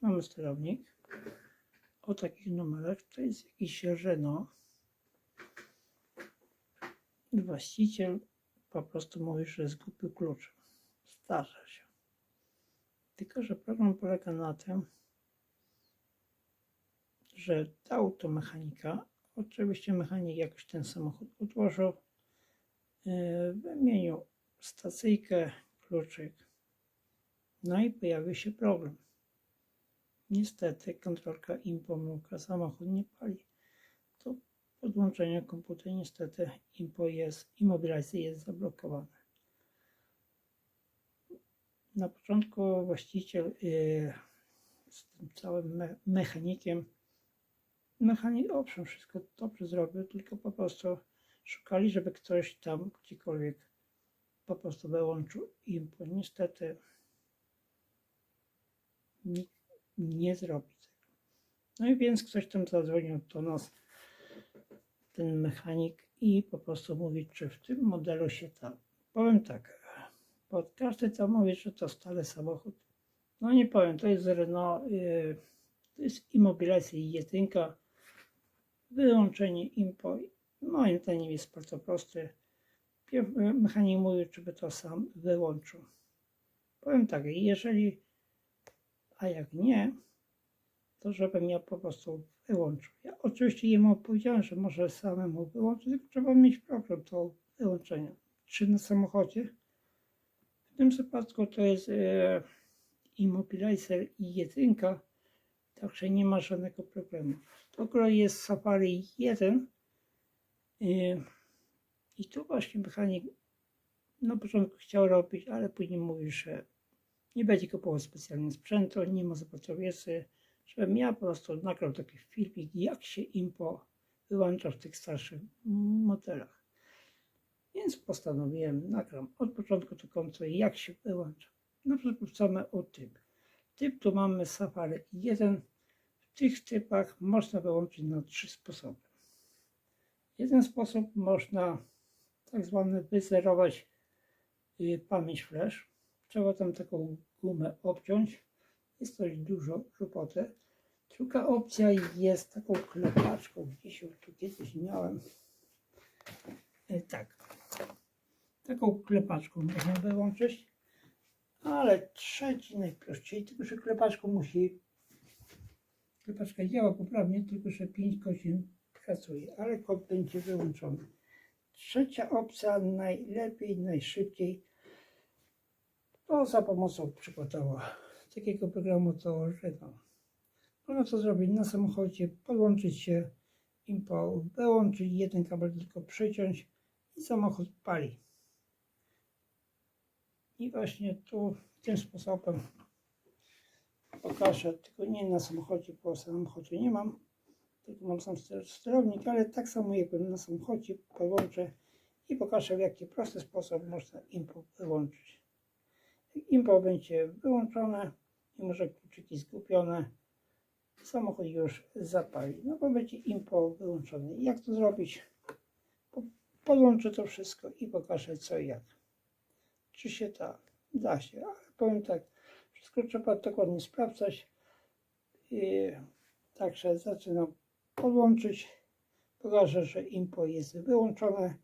Mamy sterownik o takich numerach, to jest jakiś Renault. Właściciel po prostu mówi, że zgubił klucze. Zdarza się. Tylko, że problem polega na tym, że ta automechanika, oczywiście mechanik jakoś ten samochód odłożył, yy, wymienił stacyjkę, kluczyk, no i pojawił się problem. Niestety kontrolka im pomyłka, samochód nie pali. To podłączenie komputera niestety impo jest, immobilizer jest zablokowany. Na początku właściciel yy, z tym całym me mechanikiem mechanik, owszem, wszystko dobrze zrobił, tylko po prostu szukali, żeby ktoś tam gdziekolwiek po prostu wyłączył impo. Niestety nikt nie zrobi tego. No i więc ktoś tam zadzwonił do nas, ten mechanik i po prostu mówi, czy w tym modelu się da. Powiem tak, pod każdy tam mówi, że to stary samochód. No nie powiem, to jest Renault, yy, to jest Immobilizer jedynka, wyłączenie impo. Moim zdaniem jest bardzo prosty. Mechanik mówi, żeby to sam wyłączył. Powiem tak, jeżeli, a jak nie, to żebym ja po prostu wyłączył. Ja oczywiście jemu powiedziałem, że może samemu wyłączyć, tylko trzeba mieć program do wyłączenia. Czy na samochodzie? W tym przypadku to jest e, Immobilizer i jedynka, także nie ma żadnego problemu. To akurat jest Safari 1 e, i tu właśnie mechanik na początku chciał robić, ale później mówił, że nie będzie kupował specjalnie sprzętu, nie ma zapłacowiesy, żebym ja po prostu nagrał taki filmik, jak się impo wyłącza w tych starszych modelach. Więc postanowiłem, nagram od początku do końca, jak się wyłącza. Na przykład same o typ. Typ tu mamy Safari 1. W tych typach można wyłączyć na trzy sposoby. Jeden sposób można tak zwany wyzerować y, pamięć flash. Trzeba tam taką gumę obciąć. Jest dość dużo roboty. Druga opcja jest taką klepaczką. Gdzieś ją tu kiedyś miałem. Y, Tak. Taką klepaczką można wyłączyć. Ale trzeci najprościej, tylko że klepaczką musi. Klepaczka działa poprawnie, tylko że 5 godzin pracuje, ale kod będzie wyłączony. Trzecia opcja, najlepiej, najszybciej, to za pomocą przykładowo takiego programu to Renault. Można to zrobić na samochodzie, podłączyć się impo, wyłączyć jeden kabel, tylko przeciąć i samochód pali. I właśnie tu tym sposobem pokażę, tylko nie na samochodzie, bo samochodu nie mam, tylko mam sam ster- sterownik, ale tak samo jakbym na samochodzie podłączę i pokażę w jaki prosty sposób można impo wyłączyć. Impo będzie wyłączone i może kluczyki zgubione, samochód już zapali, no bo będzie impo wyłączony. Jak to zrobić? Po- Podłączę to wszystko i pokażę co i jak. Czy się da? Da się, ale powiem tak, wszystko trzeba dokładnie sprawdzać. I także zaczynam podłączyć. Pokażę, że impo jest wyłączone,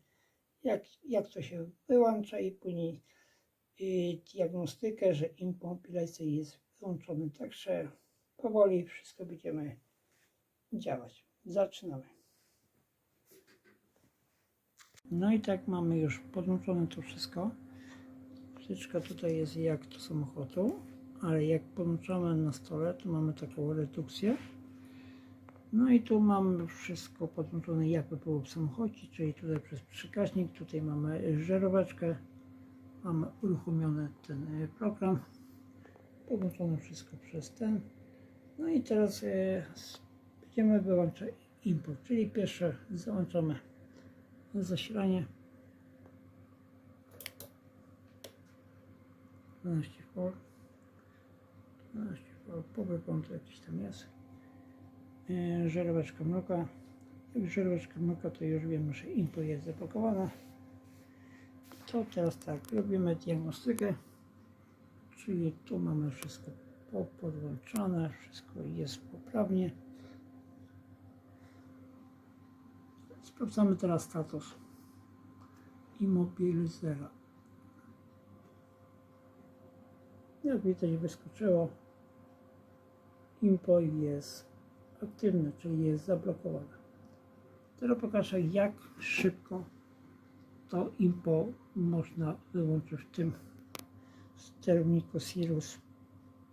jak, jak to się wyłącza i później diagnostykę, że impo mobilizer jest wyłączony. Także powoli wszystko będziemy działać. Zaczynamy. No i tak mamy już podłączone to wszystko. Wtyczka tutaj jest jak do samochodu, ale jak podłączamy na stole, to mamy taką redukcję. No i tu mamy wszystko podłączone jakby było w samochodzie, czyli tutaj przez przekaźnik, tutaj mamy żaróweczkę, mamy uruchomiony ten e, program, podłączone wszystko przez ten. No i teraz e, będziemy wyłączać import, czyli pierwsze załączamy zasilanie. 12 V 12 V, power to jakiś tam jest. E, żaróweczka mroka jak żaróweczka mroka to już wiemy, że info jest zapakowana to teraz tak, robimy diagnostykę czyli tu mamy wszystko po- podłączone, wszystko jest poprawnie. Sprawdzamy teraz status immobilizera. Jak widać wyskoczyło, impo jest aktywne, czyli jest zablokowane. Teraz pokażę jak szybko to impo można wyłączyć w tym sterowniku Sirius.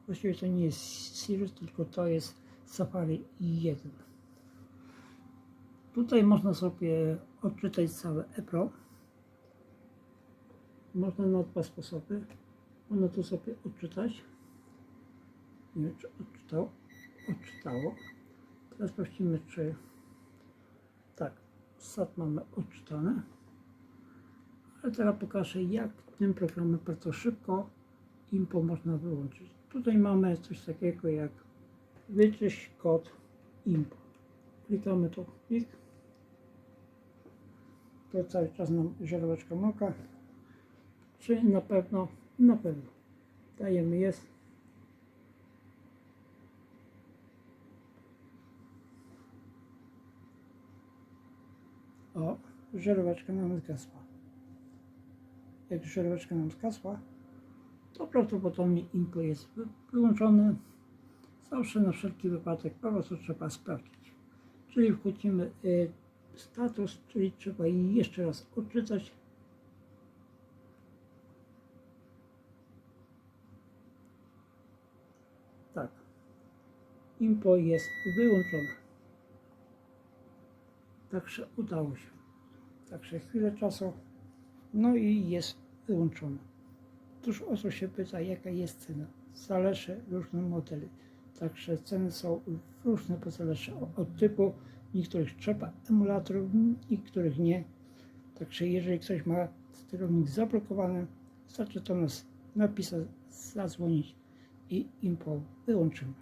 Właściwie to nie jest Sirius, tylko to jest Safari 1. Tutaj można sobie odczytać całe EPRO. Można na dwa sposoby. Można tu sobie odczytać. Nie wiem, czy odczytał. Odczytało. Teraz sprawdzimy, czy tak, SAT mamy odczytane. Ale teraz pokażę, jak tym programem bardzo szybko info można wyłączyć. Tutaj mamy coś takiego jak wyczyść kod info. Klikamy tu klik. To cały czas nam żaróweczka moka. Czy na pewno? Na pewno. Dajemy jest. O, żaróweczka nam zgasła. Jak żaróweczka nam zgasła, to prawdopodobnie info jest wy- wyłączone. Zawsze na wszelki wypadek po prostu trzeba sprawdzić. Czyli wchodzimy y, status, czyli trzeba jeszcze raz odczytać. Tak. Info jest wyłączone. Także udało się. Także chwilę czasu. No i jest wyłączone. Tuż o co się pyta, jaka jest cena. Zależy różne modele. Także ceny są różne, bo zależy od, od typu. Niektórych trzeba emulatorów, niektórych nie. Także jeżeli ktoś ma sterownik zablokowany, wystarczy to nas napisać, zadzwonić i info wyłączymy.